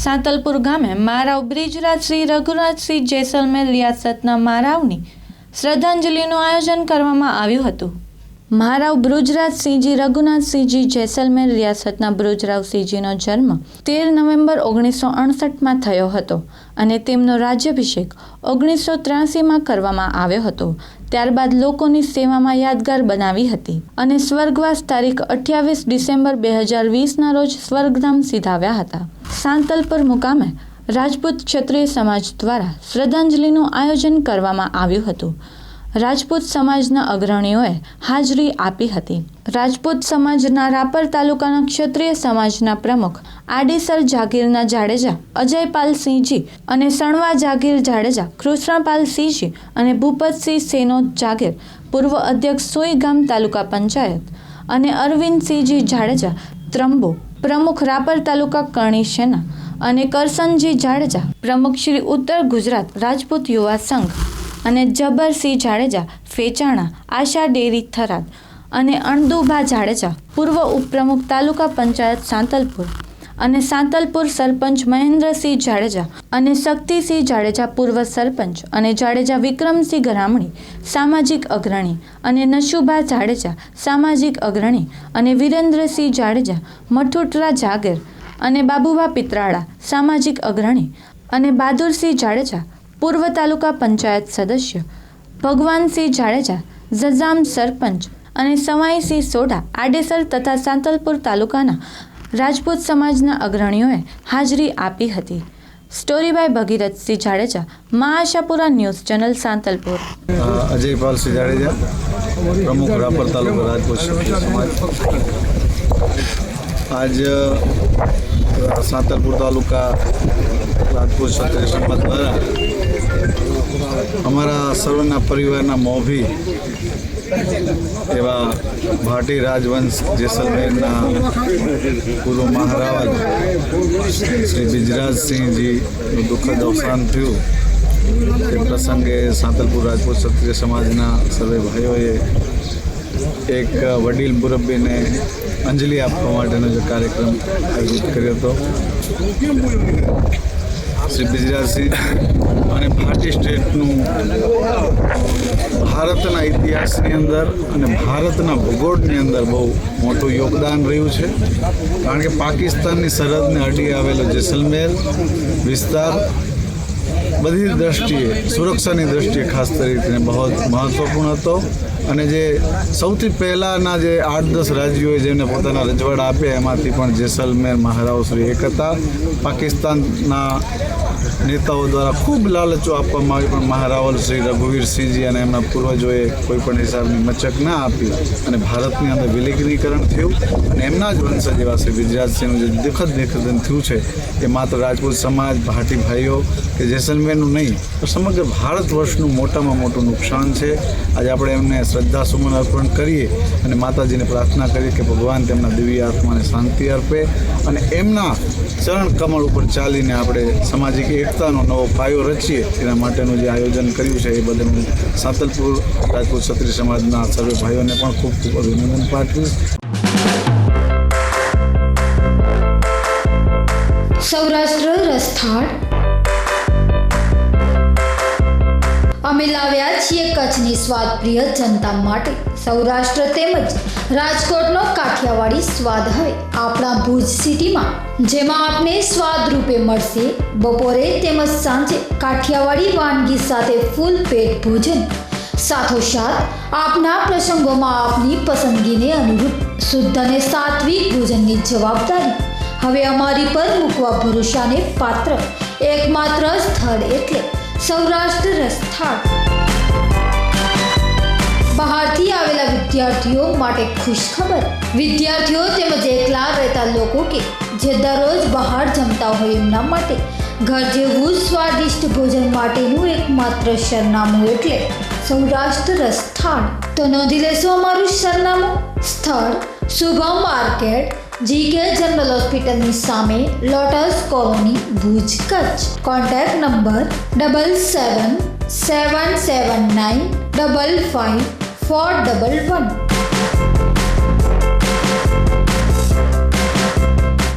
સાંતલપુર ગામે મારાવ બ્રિજરાજ શ્રી રઘુરાજસિંહ જેસલમેર રિયાસતના મારાવની શ્રદ્ધાંજલિનું આયોજન કરવામાં આવ્યું હતું. મહારાવ બ્રુજરાજસિંહજી, રઘુનાથસિંહજી, જેસલમેર રિયાસતના બ્રુજરાવસિંહજીનો જન્મ તેર નવેમ્બર ઓગણીસો અડસઠમાં થયો હતો અને તેમનો રાજ્યાભિષેક ઓગણીસો ત્રાસીમાં કરવામાં આવ્યો હતો. ત્યારબાદ લોકોની સેવામાં યાદગાર બનાવી હતી અને સ્વર્ગવાસ તારીખ અઠ્યાવીસ ડિસેમ્બર બે હજાર વીસના રોજ સ્વર્ગધામ સીધાવ્યા હતા. સાંતલપુર મુકામે રાજપૂત ક્ષત્રિય સમાજ દ્વારા શ્રદ્ધાંજલિનું આયોજન કરવામાં આવ્યું હતું. રાજપૂત સમાજના અગ્રણીઓએ હાજરી આપી હતી. રાજપૂત સમાજના રાપર તાલુકાના ક્ષત્રિય સમાજના પ્રમુખ આડેસર જાગીરના જાડેજા અજયપાલસિંહજી અને સણવા જાગીર જાડેજા કૃષ્ણપાલસિંહજી અને ભૂપતસિંહ સેનો જાગીર, પૂર્વ અધ્યક્ષ સોઈગામ તાલુકા પંચાયત અને અરવિંદસિંહજી જાડેજા, ત્રંબો પ્રમુખ રાપર તાલુકા કરણી સેના અને કરસનજી જાડેજા, પ્રમુખ શ્રી ઉત્તર ગુજરાત રાજપૂત યુવા સંઘ. અને જબરસિંહ જાડેજા ફેચાણા આશા ડેરી, થરાદ અને અણદુભા જાડેજા, પૂર્વ ઉપપ્રમુખ તાલુકા પંચાયત સાંતલપુર અને સાંતલપુર સરપંચ મહેન્દ્રસિંહ જાડેજા અને શક્તિસિંહ જાડેજા પૂર્વ સરપંચ અને જાડેજા વિક્રમસિંહ ગરામણી, સામાજિક અગ્રણી અને નશુભા જાડેજા, સામાજિક અગ્રણી અને વિરેન્દ્રસિંહ જાડેજા, મઠુટરા જાગીર અને બાબુભા પિત્રાળા, સામાજિક અગ્રણી અને બહાદુરસિંહ જાડેજા પૂર્વ તાલુકા પંચાયત સદસ્ય ભગવાનસિંહ જાડેજા, ઝઝામ સરપંચ અને સવાઈસિંહ સોઢા આડેસર તથા સાંતલપુર તાલુકાના રાજપૂત સમાજના અગ્રણીઓએ હાજરી આપી હતી. Story by Bhagirathsinh Jadeja Maa Ashapura news channel Santalpur. Ajaypalsinh Jadeja, પ્રમુખ રાપર તાલુકા રાજપૂત સમાજ. આજ સાંતલપુર તાલુકા રાજપૂત ક્ષત્રિય સમાજ દ્વારા અમારા સર્વના પરિવારના મોભી એવા ભાટી રાજવંશ જેસલમેરના પૂર્વ મહારાજ શ્રી બિજરાજસિંહજીનું દુઃખદ અવસાન થયું. તે પ્રસંગે સાંતલપુર રાજપૂત ક્ષત્રિય સમાજના સર્વે ભાઈઓએ એક વડીલ મુરબ્બીને અંજલિ આપવા માટેનો જે કાર્યક્રમ આયોજિત કર્યો હતો. શ્રી બિજરાજસિંહ અને ભારતીય સ્ટેટનું ભારતના ઇતિહાસની અંદર અને ભારતના ભૂગોળની અંદર બહુ મોટું યોગદાન રહ્યું છે. કારણ કે પાકિસ્તાનની સરહદને અડી આવેલો જેસલમેર વિસ્તાર બધી દ્રષ્ટિએ, સુરક્ષાની દ્રષ્ટિએ ખાસ કરીને બહુ મહત્ત્વપૂર્ણ હતો. અને જે સૌથી પહેલાંના જે આઠ દસ રાજ્યોએ જેમને પોતાના રજવાડા આપ્યા, એમાંથી પણ જેસલમેર મહારાવ શ્રી એક હતા. પાકિસ્તાનના નેતાઓ દ્વારા ખૂબ લાલચો આપવામાં આવી પણ મહારાવલ શ્રી રઘુવીરસિંહજી અને એમના પૂર્વજોએ કોઈ પણ હિસાબની મચક ના આપી અને ભારતની અંદર વિલીનીકરણ થયું અને એમના જ વંશજ એવા શ્રી ગુજરાતસિંહનું જે દુઃખદ નિખદન થયું છે, એ માત્ર રાજપૂત સમાજ, ભાટી ભાઈઓ કે જેસલમેરનું નહીં તો સમગ્ર ભારત વર્ષનું મોટામાં મોટું નુકસાન છે. આજે આપણે એમને શ્રદ્ધાસુમન અર્પણ કરીએ અને માતાજીને પ્રાર્થના કરીએ કે ભગવાન તેમના દિવ્ય આત્માને શાંતિ અર્પે અને એમના ચરણ કમળ ઉપર ચાલીને આપણે સામાજિક એકતાનો નવો પાયો રચીએ, એના માટેનું જે આયોજન કર્યું છે, એ બદલ હું સાંતલપુર રાજપૂત ક્ષત્રિય સમાજના સર્વે ભાઈઓને પણ ખૂબ ખૂબ અભિનંદન પાઠવીશ સૌરાષ્ટ્ર રસથાળ અમે લાવ્યા છીએ કચ્છની સ્વાદપ્રિય જનતા માટે. સૌરાષ્ટ્ર તેમજ રાજકોટનો કાઠિયાવાડી સ્વાદ હવે આપણા ભુજ સિટીમાં. જેમાં આપને સ્વાદ રૂપે મળશે. બપોરે તેમજ સાંજે કાઠિયાવાડી વાનગી સાથે ફૂલ પેટ ભોજન. સાથોસાથ આપના પ્રસંગોમાં આપની પસંદગીને અનુરૂપ શુદ્ધ અને સાત્વિક ભોજનની જવાબદારી હવે અમારી પર મૂકવા ભરોસાને પાત્ર. એકમાત્ર સ્થળ એટલે સૌરાષ્ટ્ર રસ્થાળ. બહારથી આવેલા વિદ્યાર્થીઓ માટે ખુશ ખબર વિદ્યાર્થીઓ તેમજ એકલા રહેતા લોકો કે જે દરરોજ બહાર જમતા હોય એમના માટે ઘર જેવું સ્વાદિષ્ટ ભોજન માટેનું એકમાત્ર સરનામું એટલે સૌરાષ્ટ્ર રસ્થાળ. તો નોંધી લેશો અમારું સરનામું? સ્થળ શુભમ માર્કેટ જીકે જનરલ હોસ્પિટલની સામે lotus colony Bhuj, Kutch. Contact number double seven seven seven nine double five four double one